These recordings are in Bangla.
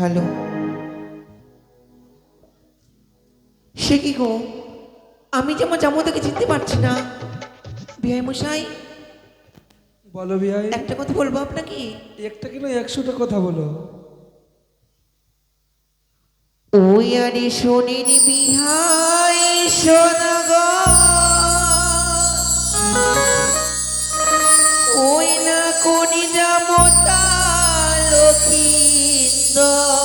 হ্যালো সে কি গো? আমি যেমন আমার জামাতাকে চিনতে পারছি না। বিহাই মশাই বলো বিহাই একটা কথা বলব আপনাকে? একটা কিনা একশোটা কথা বলো। ওই আরে শোনেন বিহাই শোনা ওই না কোনি জামতা Oh.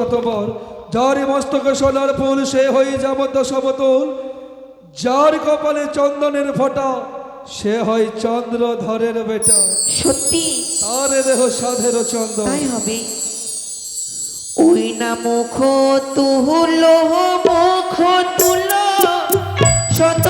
ততপর যার মস্তক সোনার ফুল সে হয়ে যাব সমতল। যার কপালে চন্দনের ফটা সে হয় চন্দ্র ধরের বেটা। সত্যি? তার দেহ সাধের চন্দ্র তাই হবে। ওই না মুখ তুহ লোহ মুখ তুলো শত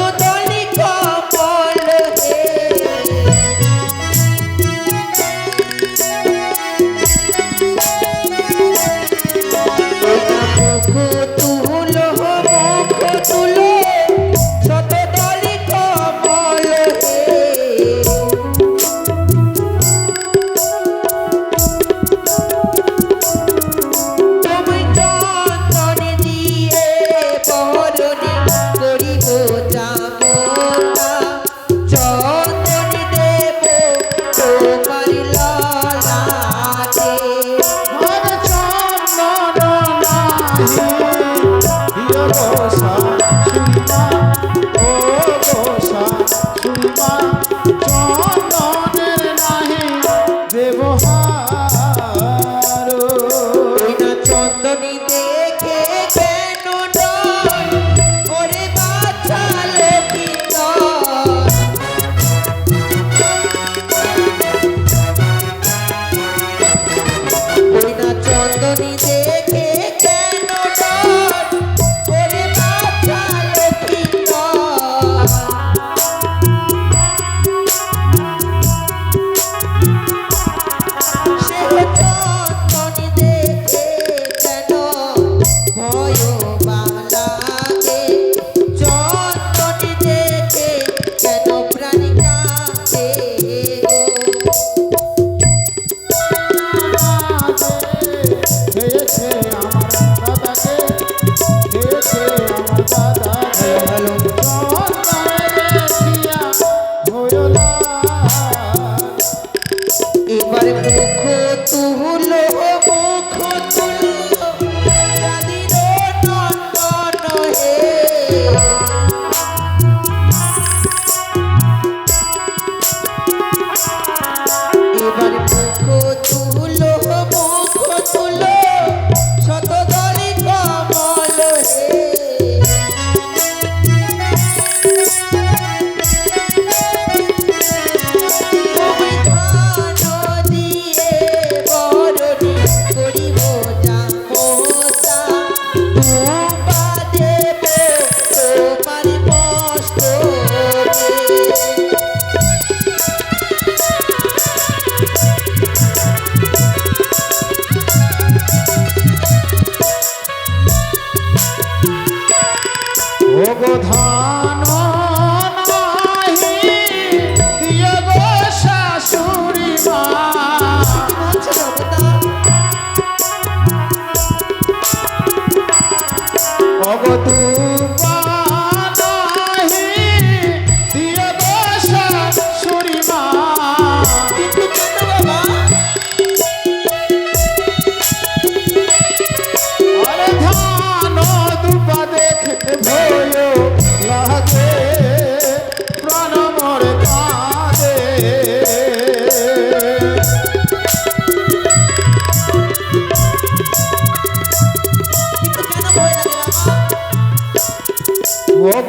Yeah.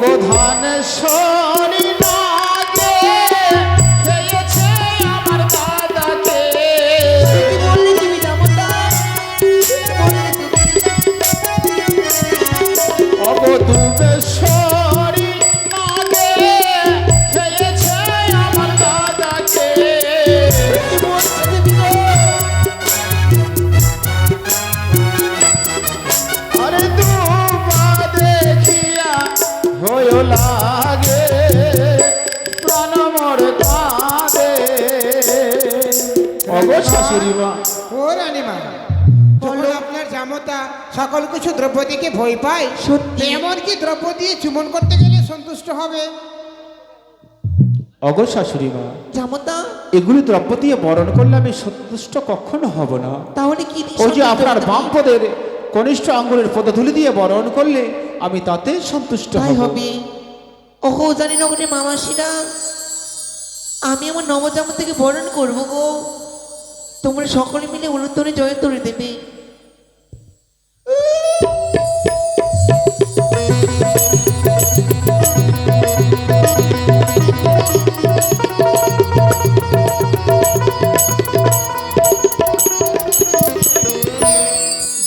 অবধানেশ্বরী নাগে প্রাণ মোর কাঁদে মা। ও রানীমা যখন আপনার জামতা সকল কিছু দ্রব্য দিকে ভয় পায় সত্যি। এমন কি দ্রব্য চুমন করতে গেলে সন্তুষ্ট হবে? অগো শাশুড়ি মা জামতা। এগুলি দ্রব্য দিয়ে বরণ করলে আমি সন্তুষ্ট কখনো হব না। তাহলে কি ওই যে আপনার বাম? পদের কনিষ্ঠ আঙ্গুলের পদধূলি দিয়ে বরণ করলে আমি তাতে সন্তুষ্ট হব। হবে। ওহো জানি নগরের মামাসিরা। আমি আমার নবজাম থেকে বরণ করব গো। তোমরা সকলে মিলে উলুত্তরে জয় করে দেবে।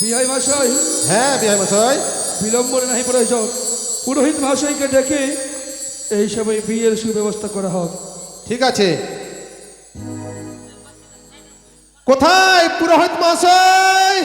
বিআই মশাই হ্যাঁ বিহাই মশাই বিলম্বনে নাহি প্রয়োজন পুরোহিত মহাশয়কে ডেকে এই সময় বিয়ের সুব্যবস্থা করা হোক। ঠিক আছে। কোথায় পুরোহিত মশাই